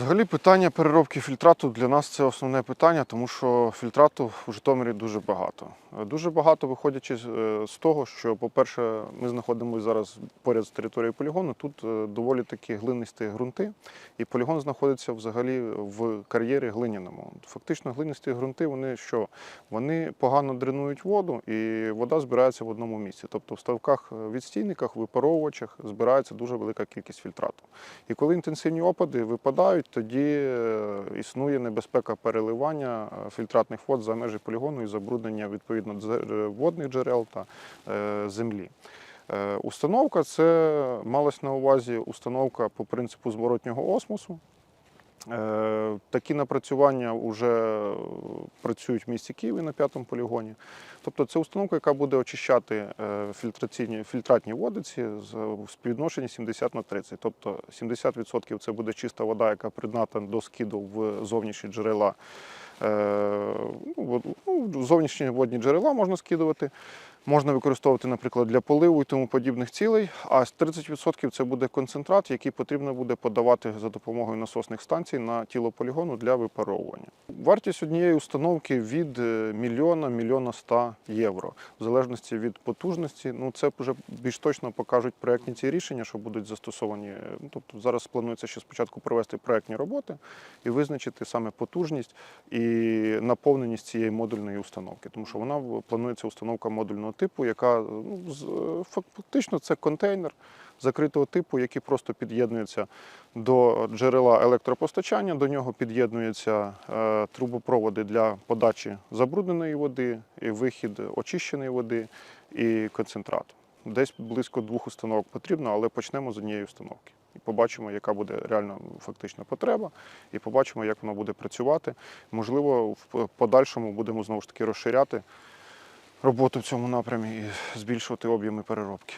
Взагалі питання переробки фільтрату для нас це основне питання, тому що фільтрату в Житомирі дуже багато. Дуже багато виходячи з е, того, що, по-перше, ми знаходимося зараз поряд з територією полігону. Тут е, доволі такі глинисті ґрунти, і полігон знаходиться взагалі в кар'єрі глиняному. Фактично, глинисті ґрунти вони що? Вони погано дренують воду, і вода збирається в одному місці. Тобто в ставках е, відстійниках, випаровувачах збирається дуже велика кількість фільтрату. І коли інтенсивні опади випадають, тоді е, існує небезпека переливання е, фільтратних вод за межі полігону і забруднення відповідно е, водних джерел та землі. Установка це малась на увазі установка по принципу зворотнього осмосу. Е, Такі напрацювання вже працюють в місті Києві на п'ятому полігоні. Тобто це установка, яка буде очищати е, фільтраційні фільтратні водиці з співвідношенні 70 на 30. Тобто 70% це буде чиста вода, яка придатна до скиду в зовнішні джерела. Е, ну, ну, зовнішні водні джерела можна скидувати. Можна використовувати, наприклад, для поливу і тому подібних цілей. А з 30% це буде концентрат, який потрібно буде подавати за допомогою насосних станцій на тіло полігону для випаровування. Вартість однієї установки від е, мільйона мільйона ста євро, в залежності від потужності. Ну це вже більш точно покажуть проектні ці рішення, що будуть застосовані. Е, Ну, тобто зараз планується ще спочатку провести проектні роботи і визначити саме потужність і наповненість цієї модульної установки, тому що вона планується установка модульного типу, яка ну, е, фактично це контейнер закритого типу, який просто під'єднується до джерела електропостачання. До нього під'єднуються е, трубопроводи для подачі забрудненої води, і вихід очищеної води і концентрату. Десь близько двох установок потрібно, але почнемо з однієї установки. І побачимо, яка буде реально фактична потреба, і побачимо, як воно буде працювати. Можливо, в подальшому будемо знову ж таки розширяти роботу в цьому напрямі і збільшувати об'єми переробки.